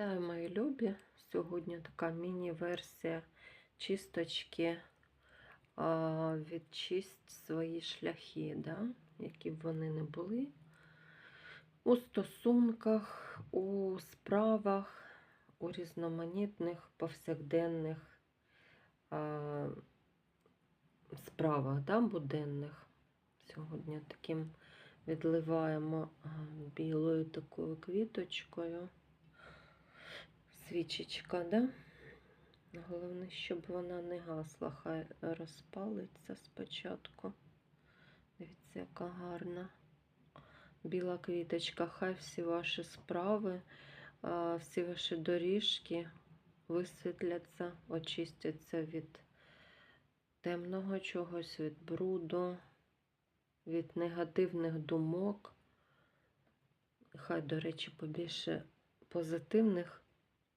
Вітаю, мої любі! Сьогодні така міні-версія чисточки відчисть свої шляхи, да? які б вони не були. У стосунках, у справах, у різноманітних повсякденних справах да, буденних. Сьогодні таким відливаємо білою такою квіточкою свічечка, да? Головне, щоб вона не гасла, хай розпалиться спочатку. Дивіться, яка гарна біла квіточка. Хай всі ваші справи, всі ваші доріжки висвітляться, очистяться від темного чогось, від бруду, від негативних думок. Хай, до речі, побільше позитивних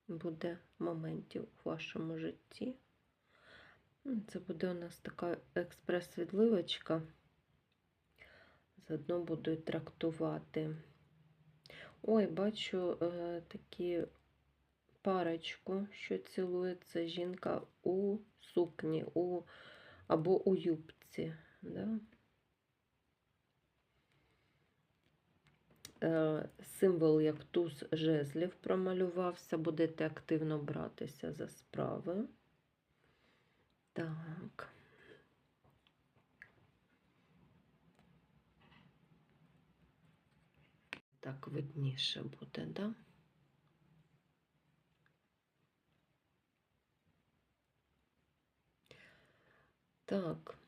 буде моментів у вашому житті. Це буде у нас така експрес-відливочка. Заодно буду трактувати. Ой, бачу е, такі парочку, що цілується жінка у сукні у, або у юбці. Да? Символ як туз жезлів промалювався, будете активно братися за справи. Так. Так видніше буде, да? Так.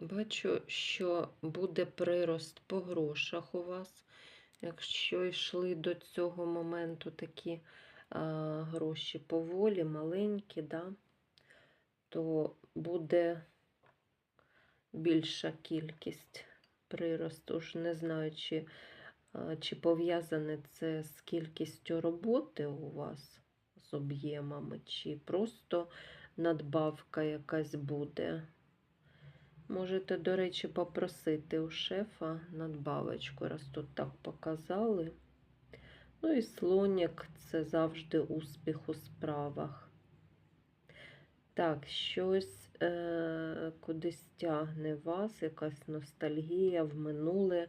Бачу, що буде прирост по грошах у вас. Якщо йшли до цього моменту такі а, гроші поволі, маленькі, да, то буде більша кількість приросту. Ж не знаю, чи, а, чи пов'язане це з кількістю роботи у вас, з об'ємами, чи просто надбавка якась буде. Можете, до речі, попросити у шефа надбавочку, раз тут так показали. Ну і слонік це завжди успіх у справах. Так, щось е- кудись тягне вас, якась ностальгія в минуле,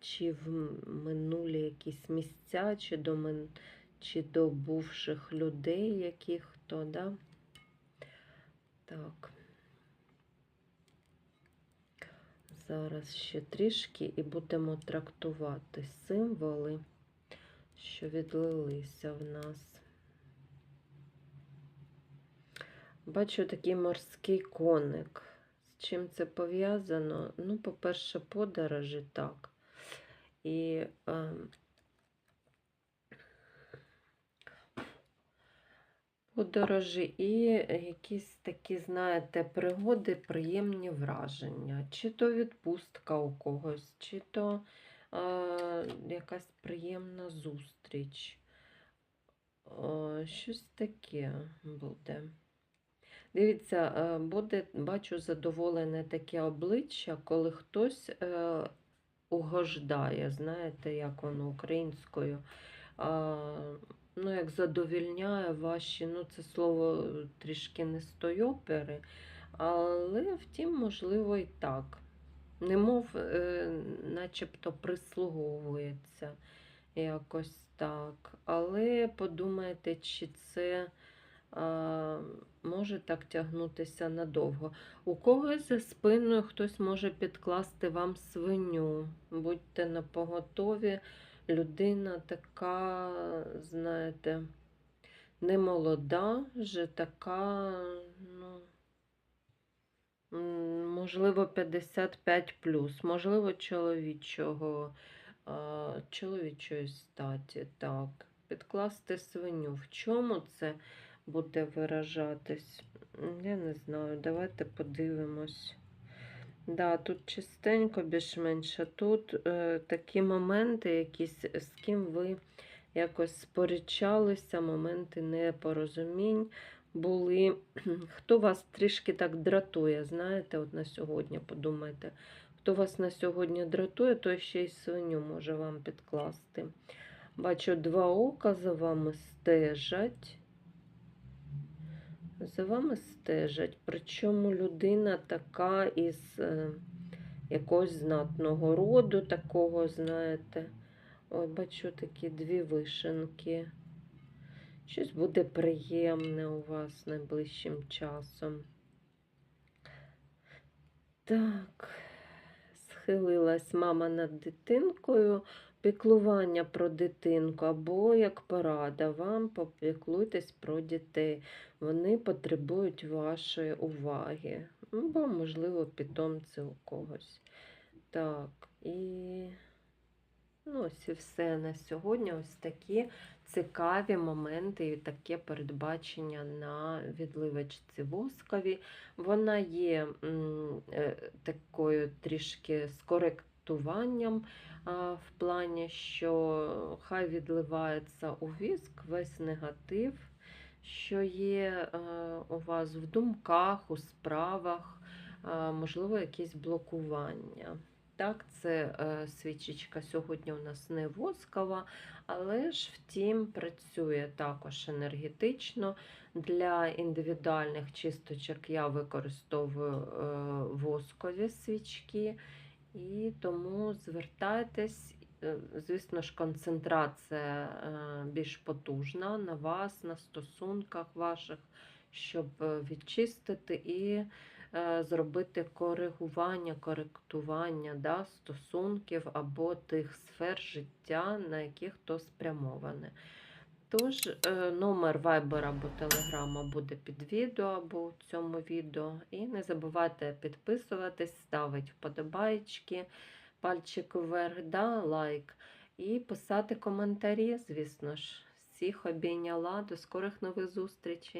чи в минулі якісь місця, чи до мен... чи до бувших людей яких то, да? Так. Зараз ще трішки і будемо трактувати символи, що відлилися в нас. Бачу такий морський коник. З чим це пов'язано? Ну, по-перше, подорожі так. І е, подорожі і якісь такі, знаєте, пригоди, приємні враження. Чи то відпустка у когось, чи то е, якась приємна зустріч. Е, щось таке буде. Дивіться, буде, бачу, задоволене таке обличчя, коли хтось е, угождає, знаєте, як воно українською. Е, як задовільняє ваші, ну, це слово трішки не з тої опери, але втім, можливо, і так. Немов, е, начебто прислуговується якось так. Але подумайте, чи це а, може так тягнутися надовго. У когось за спиною хтось може підкласти вам свиню. Будьте на поготові людина така, знаєте, не молода, вже така, ну, можливо, 55 можливо, чоловічого, чоловічої статі, так. Підкласти свиню. В чому це буде виражатись? Я не знаю. Давайте подивимось. Да, тут чистенько, більш-менш, а тут е, такі моменти, якісь, з ким ви якось сперечалися, моменти непорозумінь були. Хто вас трішки так дратує, знаєте, от на сьогодні подумайте. Хто вас на сьогодні дратує, той ще й свиню може вам підкласти. Бачу, два ока за вами стежать. За вами стежать. Причому людина така із е, якогось знатного роду, такого, знаєте. Ой, бачу такі дві вишенки. Щось буде приємне у вас найближчим часом. Так, схилилась мама над дитинкою. Піклування про дитинку, або як порада, вам попіклуйтесь про дітей. Вони потребують вашої уваги. Або, можливо, питомці у когось. Так, і ну, ось і все на сьогодні. Ось такі цікаві моменти і таке передбачення на відливочці воскові. Вона є м, е, такою трішки з коректуванням в плані, що хай відливається у віск весь негатив, що є е, у вас в думках, у справах, можливо, якісь блокування. Так, це е, свічечка сьогодні у нас не воскова, але ж втім працює також енергетично. Для індивідуальних чисточок я використовую е, воскові свічки, і тому звертайтесь. Е, Звісно ж, концентрація е, більш потужна на вас, на стосунках ваших, щоб е, відчистити і зробити коригування, коректування да, стосунків або тих сфер життя, на яких то спрямоване. Тож, е, номер Viber або Telegram буде під відео або в цьому відео. І не забувайте підписуватись, ставити вподобайки, пальчик вверх, да, лайк. І писати коментарі, звісно ж. Всіх обійняла. До скорих нових зустрічей.